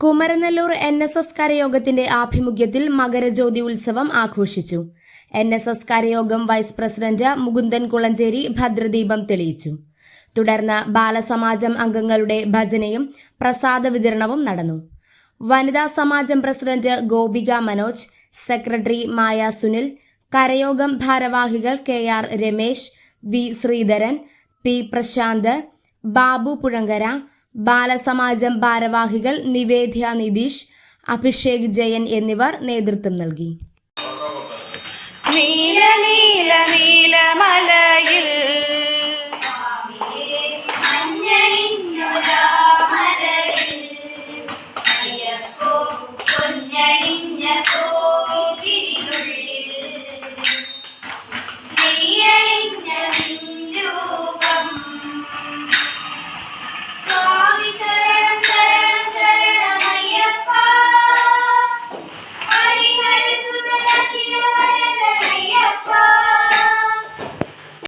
Kumaranellur N S S കരയോഗത്തിന്റെ ആഭിമുഖ്യത്തിൽ മകരജ്യോതി ഉത്സവം ആഘോഷിച്ചു. എൻ എസ് എസ് കരയോഗം വൈസ് പ്രസിഡന്റ് മുകുന്ദൻ കുളഞ്ചേരി ഭദ്രദീപം തെളിയിച്ചു. തുടർന്ന് ബാലസമാജം അംഗങ്ങളുടെ ഭജനയും പ്രസാദ വിതരണവും നടന്നു. വനിതാ സമാജം പ്രസിഡന്റ് ഗോപിക മനോജ് സെക്രട്ടറി മായ സുനിൽ കരയോഗം ഭാരവാഹികൾ K R Ramesh V Sreedharan P Prasanth Babu Puzhankara ബാലസമാജം ഭാരവാഹികൾ നിവേദ്യ നിതീഷ് അഭിഷേക് ജയൻ എന്നിവർ നേതൃത്വം നൽകി. നീല നീല നീലമലയിൽ മഞ്ഞണിഞ്ഞൊരാ മലയിൽ അയ്യപ്പോ പൊന്നണി